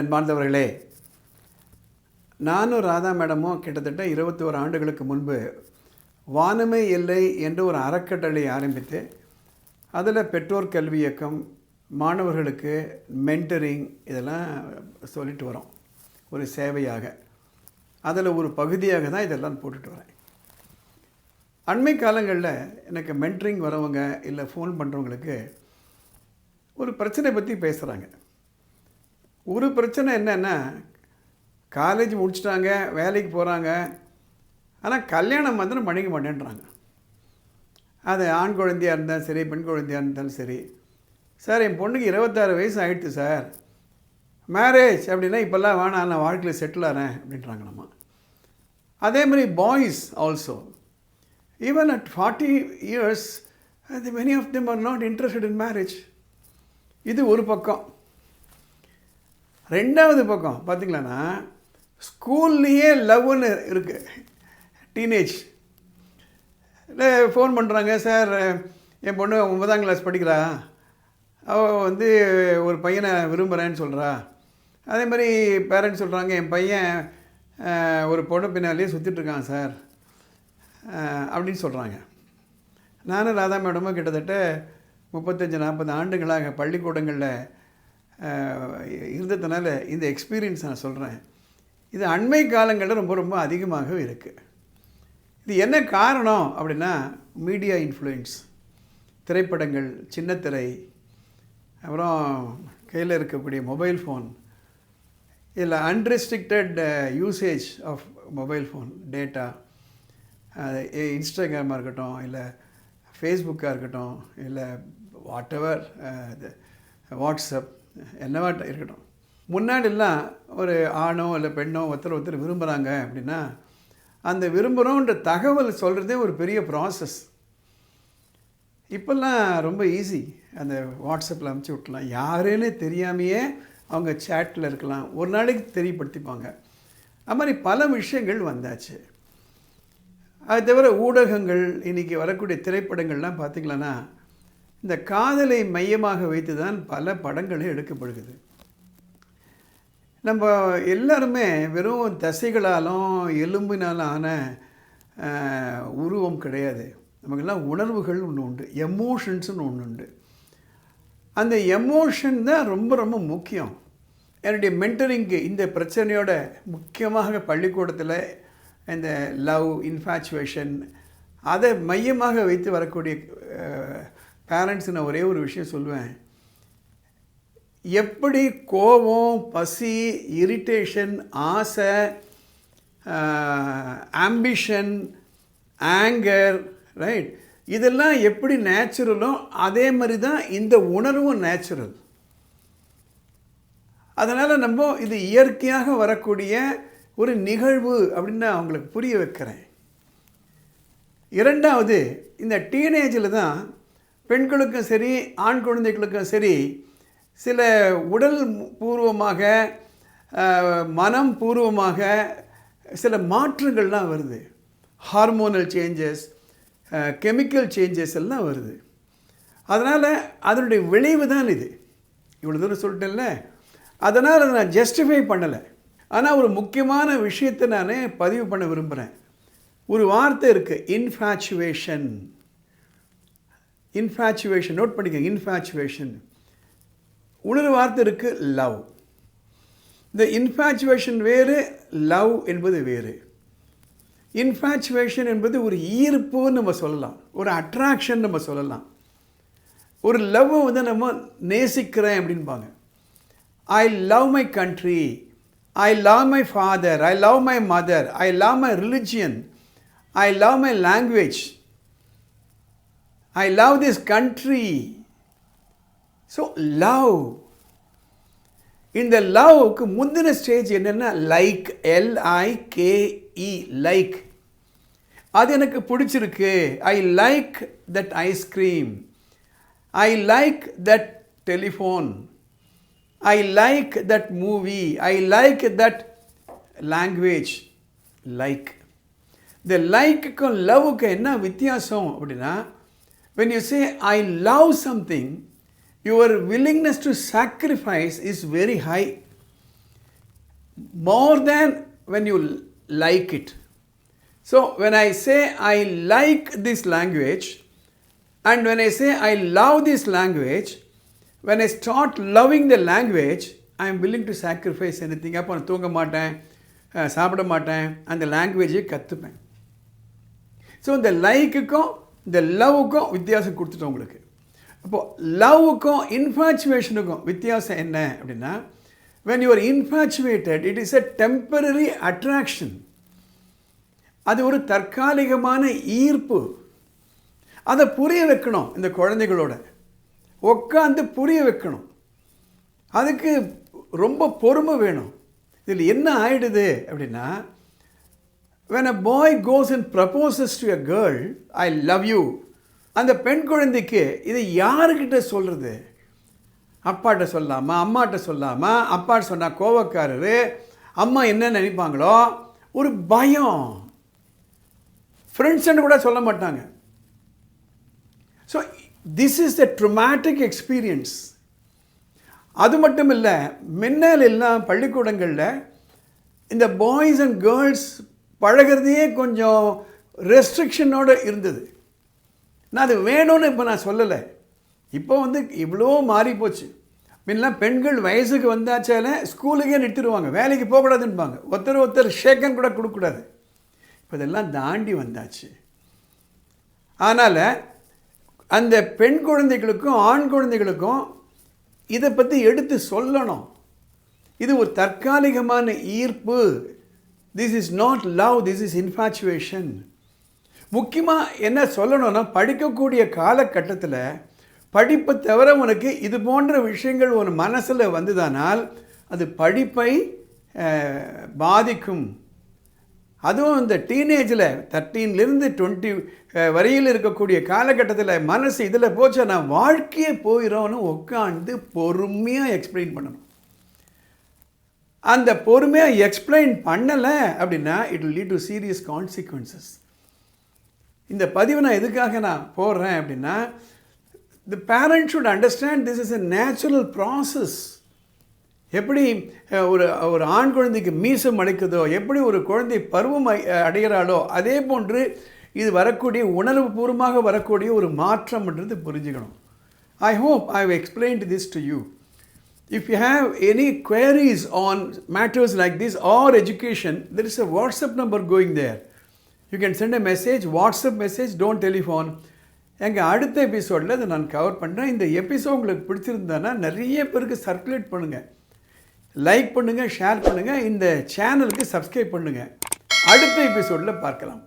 அன்பார்ந்தவர்களே நானும் ராதா மேடமும் கிட்டத்தட்ட இருபத்தி ஒரு ஆண்டுகளுக்கு முன்பு வானமே எல்லை என்று ஒரு அறக்கட்டளை ஆரம்பித்து அதில் பெற்றோர் கல்வி இயக்கம் மாணவர்களுக்கு மென்டரிங் இதெல்லாம் சொல்லிட்டு வரோம் ஒரு சேவையாக. அதில் ஒரு பகுதியாக தான் இதெல்லாம் போட்டுட்டு வரேன். அண்மை காலங்களில் எனக்கு மென்டரிங் வரவங்க இல்லை ஃபோன் பண்ணுறவங்களுக்கு ஒரு பிரச்சனை பற்றி பேசுகிறாங்க ஒரு பிரச்சனை என்னென்னா காலேஜ் முடிச்சிட்டாங்க வேலைக்கு போகிறாங்க ஆனால் கல்யாணம் மாத்திரம் பண்ணிக்க மாட்டேன்றாங்க. அது ஆண் குழந்தையாக இருந்தாலும் சரி பெண் குழந்தையாக இருந்தாலும் சரி. சார் என் பொண்ணுக்கு இருபத்தாறு வயசு ஆகிடுச்சு சார். மேரேஜ் அப்படின்னா இப்போல்லாம் வேணாம் நான் வாழ்க்கையில் செட்டில் ஆகிறேன் அப்படின்றாங்க நம்ம. அதே மாதிரி boys also even at forty years the many of them are not interested in marriage இது ஒரு பக்கம். ரெண்டாவது பக்கம் பார்த்திங்களான்னா ஸ்கூல்லையே லவ்னு இருக்குது டீனேஜ் இல்லை ஃபோன் பண்ணுறாங்க சார் என் பொண்ணு ஒன்பதாம் கிளாஸ் படிக்கிறா. அவள் வந்து ஒரு பையனை விரும்புகிறேன்னு சொல்கிறா அதே மாதிரி பேரண்ட்ஸ் சொல்கிறாங்க என் பையன் ஒரு பொண்ணு பின்னாலேயே சுற்றிட்டுருக்கான் சார் அப்படின்னு சொல்கிறாங்க நானும் ராதா மேடமும் கிட்டத்தட்ட முப்பத்தஞ்சு நாற்பது ஆண்டுகளாக பள்ளிக்கூடங்களில் இருந்ததுனால இந்த எக்ஸ்பீரியன்ஸ் நான் சொல்கிறேன் இது அண்மை காலங்களில் ரொம்ப ரொம்ப அதிகமாகவே இருக்குது இது என்ன காரணம் அப்படின்னா மீடியா இன்ஃப்ளூயன்ஸ் திரைப்படங்கள் சின்னத்திரை அப்புறம் கையில் இருக்கக்கூடிய மொபைல் ஃபோன் இதில் unrestricted usage of mobile phone data இன்ஸ்டாகிராமாக இருக்கட்டும் இல்லை ஃபேஸ்புக்காக இருக்கட்டும் இல்லை வாட் எவர் வாட்ஸ்அப் என்னவாட்ட இருக்கட்டும். முன்னாடிலாம் ஒரு ஆணோ இல்லை பெண்ணோ ஒருத்தர் ஒருத்தர் விரும்புகிறாங்க அப்படின்னா அந்த விரும்புகிறோன்ற தகவல் சொல்கிறதே ஒரு பெரிய ப்ராசஸ் இப்போல்லாம் ரொம்ப ஈஸி அந்த வாட்ஸ்அப்பில் அமுச்சு விட்டலாம். யாருன்னு தெரியாமையே அவங்க சேட்டில் இருக்கலாம். ஒரு நாளைக்கு தெரியப்படுத்திப்பாங்க. அது மாதிரி பல விஷயங்கள் வந்தாச்சு. அது தவிர ஊடகங்கள் இன்றைக்கி வரக்கூடிய திரைப்படங்கள்லாம் பார்த்திங்களன்னா இந்த காதலை மையமாக வைத்து தான் பல படங்களே எடுக்கப்படுகிறது. நம்ம எல்லாருமே வெறும் தசைகளாலும் எலும்பினாலும் ஆன உருவம் கிடையாது. நமக்கெல்லாம் உணர்வுகள் ஒன்று உண்டு எமோஷன்ஸ்னு ஒன்று உண்டு. அந்த எமோஷன் தான் ரொம்ப ரொம்ப முக்கியம். என்னுடைய மென்டரிங்க்கு இந்த பிரச்சனையோட முக்கியமாக பள்ளிக்கூடத்தில் இந்த லவ் இன்ஃபேச்சுவேஷன் அதை மையமாக வைத்து வரக்கூடிய பேரண்ட்ஸ் நான் ஒரே ஒரு விஷயம் சொல்லுவேன். எப்படி கோபம் பசி இரிட்டேஷன் ஆசை ஆம்பிஷன் ஆங்கர் ரைட் இதெல்லாம் எப்படி நேச்சுரலோ அதே மாதிரி தான் இந்த உணர்வும் நேச்சுரல் அதனால் நம்ம இது இயற்கையாக வரக்கூடிய ஒரு நிகழ்வு அப்படின்னு நான் அவங்களுக்கு புரிய வைக்கிறேன். இரண்டாவது இந்த டீனேஜில் தான் பெண்களுக்கும் சரி ஆண் குழந்தைகளுக்கும் சரி சில உடல் பூர்வமாக மனம் பூர்வமாக சில மாற்றங்கள்லாம் வருது. ஹார்மோனல் சேஞ்சஸ் கெமிக்கல் சேஞ்சஸ் எல்லாம் வருது. அதனால் அதனுடைய விளைவு தான் இது. இவ்வளோ தூரம் சொல்லிட்டேன்ல. அதனால் அதை நான் ஜஸ்டிஃபை பண்ணலை. ஆனால் ஒரு முக்கியமான விஷயத்தை நான் பதிவு பண்ண விரும்புகிறேன் ஒரு வார்த்தை இருக்குது இன்ஃபேச்சுவேஷன் இன்ஃபேச்சுவேஷன் நோட் பண்ணிக்கங்க இன்ஃபேச்சுவேஷன் இன்னொரு வார்த்தை இருக்குது லவ் இந்த இன்ஃபேச்சுவேஷன் வேறு லவ் என்பது வேறு. இன்ஃபேச்சுவேஷன் என்பது ஒரு ஈர்ப்புன்னு நம்ம சொல்லலாம். ஒரு அட்ராக்ஷன் நம்ம சொல்லலாம். ஒரு லவ்வை வந்து நம்ம நேசிக்கிறேன் அப்படின்பாங்க I love my country I love my father I love my mother I love my religion I love my language I love this country so love இந்த லவ்க்கு முந்தின ஸ்டேஜ் என்னென்னா லைக் எல்ஐகேஇ லைக் அது எனக்கு பிடிச்சிருக்கு. I like that ice cream I like that telephone I like that movie I like that language like இந்த லைக்குக்கும் லவ்வுக்கும் என்ன வித்தியாசம் அப்படின்னா when you say i love something your willingness to sacrifice is very high more than when you like it. So when I say I like this language, and when I say I love this language, when I start loving the language, I am willing to sacrifice anything. அப்போ நான் தூங்க மாட்டேன் அஹ், சாப்பிட மாட்டேன் அந்த லாங்குவேஜை கற்றுப்பேன் so இந்த லைக்குக்கும் இந்த லவ்வுக்கும் வித்தியாசம் கொடுத்துட்டோம் உங்களுக்கு. அப்போது லவ்வுக்கும் இன்ஃபேச்சுவேஷனுக்கும் வித்தியாசம் என்ன அப்படின்னா when you're infatuated it is a temporary attraction அது ஒரு தற்காலிகமான ஈர்ப்பு. அதை புரிய வைக்கணும் இந்த குழந்தைகளோட. உட்காந்து புரிய வைக்கணும். அதுக்கு ரொம்ப பொறுமை வேணும். இதில் என்ன ஆயிடுது அப்படின்னா when a boy goes and proposes to a girl I love you அந்த பெண் குழந்தைக்கு இதை யாருக்கிட்ட சொல்கிறது அப்பாட்ட சொல்லாமா? அம்மாட்ட சொல்லாமா? அப்பாட்ட சொன்னால் கோவக்காரர் அம்மா என்ன நினைப்பாங்களோ? ஒரு பயம். ஃப்ரெண்ட்ஸ்ன்னு கூட சொல்ல மாட்டாங்க. So this is the traumatic experience அது மட்டும் இல்லை மின்னல் எல்லாம் பள்ளிக்கூடங்களில் இந்த பாய்ஸ் அண்ட் கேர்ள்ஸ் பழகிறதையே கொஞ்சம் ரெஸ்ட்ரிக்ஷனோடு இருந்தது. நான் அது வேணும்னு இப்போ நான் சொல்லலை. இப்போ வந்து இவ்வளோ மாறி போச்சு. முன்னெல்லாம் பெண்கள் வயசுக்கு வந்தாச்சால ஸ்கூலுக்கே நிறுத்திடுவாங்க. வேலைக்கு போகக்கூடாதுன்பாங்க. ஒருத்தர் ஒருத்தர் ஷேக்கன் கூட கொடுக்கக்கூடாது. இப்போ இதெல்லாம் தாண்டி வந்தாச்சு. அதனால் அந்த பெண் குழந்தைகளுக்கும் ஆண் குழந்தைகளுக்கும் இதை பற்றி எடுத்து சொல்லணும். இது ஒரு தற்காலிகமான ஈர்ப்பு. This is not love this is infatuation முக்கியமாக என்ன சொல்லணும்னா படிக்கக்கூடிய காலகட்டத்தில் படிப்பை தவிர உனக்கு இது போன்ற விஷயங்கள் உன் மனசில் வந்ததானால் அது படிப்பை பாதிக்கும். அதுவும் இந்த டீனேஜில் தேர்ட்டீன்லேருந்து டுவெண்ட்டி வரையில் இருக்கக்கூடிய காலகட்டத்தில் மனசு இதில் போச்சு நான் வாழ்க்கையே போயிடும்னு உட்காந்து பொறுமையாக எக்ஸ்பிளைன் பண்ணணும். அந்த பொறுமையாக எக்ஸ்பிளைன் பண்ணலை அப்படின்னா it will lead to serious consequences இந்த பதிவை நான் எதுக்காக நான் போடுறேன் அப்படின்னா the parent should understand this is a natural process எப்படி ஒரு ஒரு ஆண் குழந்தைக்கு மீசம் அடைக்குதோ எப்படி ஒரு குழந்தை பருவம் அடைகிறாளோ அதே போன்று இது வரக்கூடிய உணர்வு பூர்வமாக வரக்கூடிய ஒரு மாற்றம்ன்றது புரிஞ்சுக்கணும். I hope I have explained this to you If you have any queries on matters like this or education, there is a WhatsApp number going there. You can send a message, WhatsApp message, don't telephone. எங்கள் அடுத்த எபிசோடில் இதை நான் cover பண்ணுறேன் இந்த episode உங்களுக்கு பிடிச்சிருந்தானா நிறைய பேருக்கு சர்க்குலேட் பண்ணுங்கள் லைக் பண்ணுங்கள் ஷேர் பண்ணுங்கள் இந்த சேனலுக்கு சப்ஸ்கிரைப் பண்ணுங்கள் அடுத்த எபிசோடில் பார்க்கலாம்